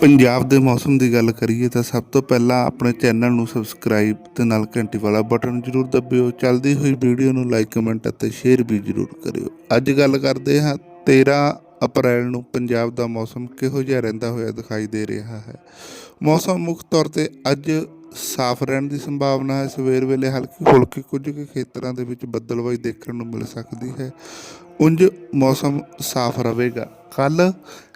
ਪੰਜਾਬ ਦੇ ਮੌਸਮ ਦੀ ਗੱਲ ਕਰੀਏ ਤਾਂ ਸਭ ਤੋਂ ਪਹਿਲਾਂ ਆਪਣੇ ਚੈਨਲ ਨੂੰ ਸਬਸਕ੍ਰਾਈਬ ਤੇ ਨਾਲ ਘੰਟੀ ਵਾਲਾ ਬਟਨ ਜ਼ਰੂਰ ਦਬਿਓ। ਚੱਲਦੀ ਹੋਈ ਵੀਡੀਓ ਨੂੰ ਲਾਈਕ, ਕਮੈਂਟ ਅਤੇ ਸ਼ੇਅਰ ਵੀ ਜ਼ਰੂਰ ਕਰਿਓ। ਅੱਜ ਗੱਲ ਕਰਦੇ ਹਾਂ 13 ਅਪ੍ਰੈਲ ਨੂੰ ਪੰਜਾਬ ਦਾ ਮੌਸਮ ਕਿਹੋ ਜਿਹਾ ਰਹਿੰਦਾ ਹੋਇਆ ਦਿਖਾਈ ਦੇ ਰਿਹਾ ਹੈ? ਮੌਸਮ ਮੁੱਖ ਤੌਰ ਤੇ ਅੱਜ ਸਾਫ਼ ਰਹਿਣ ਦੀ ਸੰਭਾਵਨਾ ਹੈ। ਸਵੇਰ ਵੇਲੇ ਹਲਕੀ ਫੁਲਕੀ ਕੁਝ ਕੁ ਖੇਤਰਾਂ ਦੇ ਵਿੱਚ ਬੱਦਲਵਾਈ ਦੇਖਣ ਨੂੰ ਮਿਲ ਸਕਦੀ ਹੈ। ਉਂਝ ਮੌਸਮ ਸਾਫ਼ ਰਹੇਗਾ। ਕੱਲ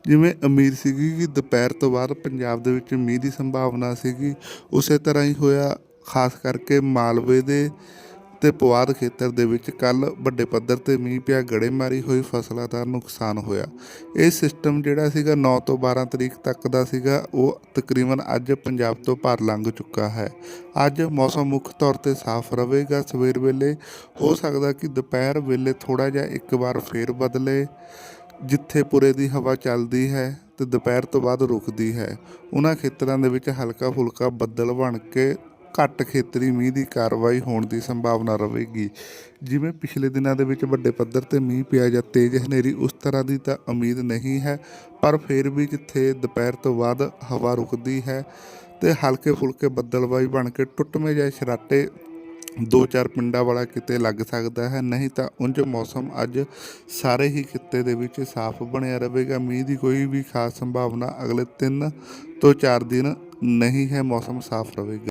ਜਿਵੇਂ ਉਮੀਦ ਸੀਗੀ ਕਿ ਦੁਪਹਿਰ ਤੋਂ ਬਾਅਦ ਪੰਜਾਬ ਦੇ ਵਿੱਚ ਮੀਂਹ ਦੀ ਸੰਭਾਵਨਾ ਸੀਗੀ, ਉਸੇ ਤਰ੍ਹਾਂ ਹੀ ਹੋਇਆ। ਖਾਸ ਕਰਕੇ ਮਾਲਵੇ ਦੇ ਤੇ ਪੁਆਧ ਖੇਤਰ ਦੇ ਵਿੱਚ ਕੱਲ ਵੱਡੇ ਪੱਧਰ ਤੇ ਮੀਂਹ ਪਿਆ, ਗੜੇਮਾਰੀ ਹੋਈ, ਫਸਲਾਂ ਦਾ ਨੁਕਸਾਨ ਹੋਇਆ। ਇਹ ਸਿਸਟਮ ਜਿਹੜਾ ਸੀਗਾ 9 ਤੋਂ 12 ਤਰੀਕ ਤੱਕ ਦਾ ਸੀਗਾ, ਉਹ ਤਕਰੀਬਨ ਅੱਜ ਪੰਜਾਬ ਤੋਂ ਪਾਰ ਲੰਘ ਚੁੱਕਾ ਹੈ। ਅੱਜ ਮੌਸਮ ਮੁੱਖ ਤੌਰ ਤੇ ਸਾਫ਼ ਰਹੇਗਾ, ਸਵੇਰ ਵੇਲੇ ਹੋ ਸਕਦਾ ਕਿ ਦੁਪਹਿਰ ਵੇਲੇ ਥੋੜਾ ਜਿਹਾ ਇੱਕ ਵਾਰ ਫੇਰ ਬਦਲੇ, ਜਿੱਥੇ ਪੁਰੇ ਦੀ ਹਵਾ ਚੱਲਦੀ ਹੈ ਤੇ ਦੁਪਹਿਰ ਤੋਂ ਬਾਅਦ ਰੁਕਦੀ ਹੈ। ਉਹਨਾਂ ਖੇਤਰਾਂ ਦੇ ਵਿੱਚ ਹਲਕਾ ਫੁਲਕਾ ਬੱਦਲ ਬਣ ਕੇ ਘੱਟ ਖੇਤਰੀ ਮੀਂਹ ਦੀ ਕਾਰਵਾਈ ਹੋਣ ਦੀ ਸੰਭਾਵਨਾ ਰਹੇਗੀ। ਜਿਵੇਂ ਪਿਛਲੇ ਦਿਨਾਂ ਦੇ ਵਿੱਚ ਵੱਡੇ ਪੱਧਰ ਤੇ ਮੀਂਹ ਪਿਆ ਜਾਂ ਤੇਜ਼ ਹਨੇਰੀ ਉਸ ਤਰ੍ਹਾਂ ਦੀ ਤਾਂ ਉਮੀਦ ਨਹੀਂ ਹੈ, ਪਰ ਫਿਰ ਵੀ ਜਿੱਥੇ ਦੁਪਹਿਰ ਤੋਂ ਬਾਅਦ ਹਵਾ ਰੁਕਦੀ ਹੈ ਤੇ ਹਲਕੇ ਫੁਲਕੇ ਬੱਦਲਬਾਈ ਬਣ ਕੇ ਟੁੱਟਵੇਂ ਜਿਹੇ ਛਰਾਟੇ ਦੋ ਚਾਰ ਪਿੰਡਾਂ ਵਾਲਾ ਕਿਤੇ ਲੱਗ ਸਕਦਾ ਹੈ, ਨਹੀਂ ਤਾਂ ਉਂਝ ਮੌਸਮ ਅੱਜ ਸਾਰੇ ਹੀ ਖਿੱਤੇ ਦੇ ਵਿੱਚ ਸਾਫ਼ ਬਣਿਆ ਰਹੇਗਾ। ਮੀਂਹ ਦੀ ਕੋਈ ਵੀ ਖਾਸ ਸੰਭਾਵਨਾ ਅਗਲੇ 3 ਤੋਂ 4 ਦਿਨ ਨਹੀਂ ਹੈ, ਮੌਸਮ ਸਾਫ਼ ਰਹੇਗਾ।